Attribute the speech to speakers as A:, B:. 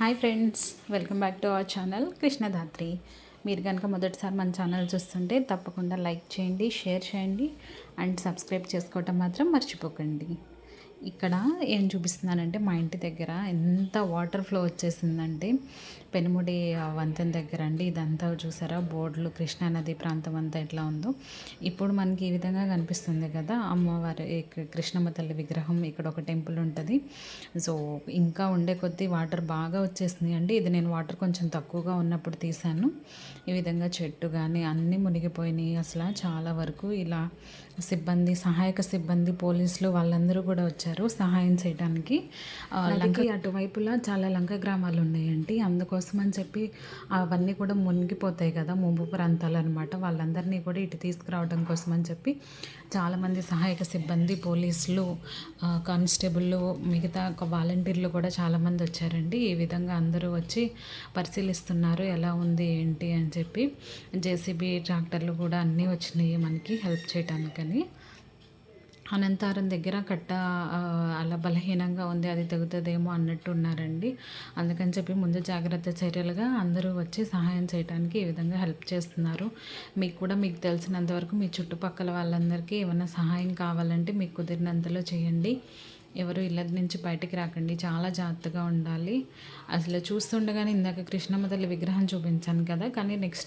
A: Hi friends welcome back to our channel Krishnadhatri. మీరు కనుక మొదటిసారి మన ఛానల్ చూస్తుంటే తప్పకుండా లైక్ చేయండి షేర్ చేయండి అండ్ సబ్స్క్రైబ్ చేసుకోవటం మాత్రం మర్చిపోకండి. ఇక్కడ ఏం చూపిస్తున్నానంటే మా ఇంటి దగ్గర ఎంత వాటర్ ఫ్లో వచ్చేసిందంటే పెనుముడి వంతెన దగ్గర అండి ఇదంతా చూసారా? బోర్డులు కృష్ణానది ప్రాంతం అంతా ఎట్లా ఉందో. ఇప్పుడు మనకి ఈ విధంగా కనిపిస్తుంది కదా అమ్మవారి కృష్ణమ్మ తల్లి విగ్రహం ఇక్కడ ఒక టెంపుల్ ఉంటుంది. సో ఇంకా ఉండే కొద్దీ వాటర్ బాగా వచ్చేసింది అండి. ఇది నేను వాటర్ కొంచెం తక్కువగా ఉన్నప్పుడు తీశాను. ఈ విధంగా చెట్టు కానీ అన్నీ మునిగిపోయినాయి అసలు. చాలా వరకు ఇలా సిబ్బంది సహాయక సిబ్బంది పోలీసులు వాళ్ళందరూ కూడా వచ్చారు. సహాయం చేయడానికి. లంక అటువైపులా చాలా లంక గ్రామాలు ఉన్నాయండి. అందుకోసం అని చెప్పి అవన్నీ కూడా మునిగిపోతాయి కదా ముంపు ప్రాంతాలు అనమాట వాళ్ళందరినీ కూడా ఇటు తీసుకురావడం కోసం అని చెప్పి చాలామంది సహాయక సిబ్బంది పోలీసులు కానిస్టేబుళ్ళు మిగతా వాలంటీర్లు కూడా చాలామంది వచ్చారండి. ఈ విధంగా అందరూ వచ్చి పరిశీలిస్తున్నారు ఎలా ఉంది ఏంటి అని చెప్పి. జేసీబీ ట్రాక్టర్లు కూడా అన్నీ వచ్చినాయి మనకి హెల్ప్ చేయడానికని అనంతారం దగ్గర కట్ట అలా బలహీనంగా ఉంది అది తెగుతుందేమో అన్నట్టు ఉన్నారండి అందుకని చెప్పి ముందు జాగ్రత్త చర్యలుగా అందరూ వచ్చి సహాయం చేయడానికి ఈ విధంగా హెల్ప్ చేస్తున్నారు. మీకు కూడా మీకు తెలిసినంతవరకు మీ చుట్టుపక్కల వాళ్ళందరికీ ఏమైనా సహాయం కావాలంటే మీకు కుదిరినంతలో చేయండి. ఎవరు ఇళ్ళ నుంచి బయటికి రాకండి చాలా జాగ్రత్తగా ఉండాలి. అసలు చూస్తుండగానే ఇందాక కృష్ణమ్మ తల్లి విగ్రహం చూపించాను కదా కానీ నెక్స్ట్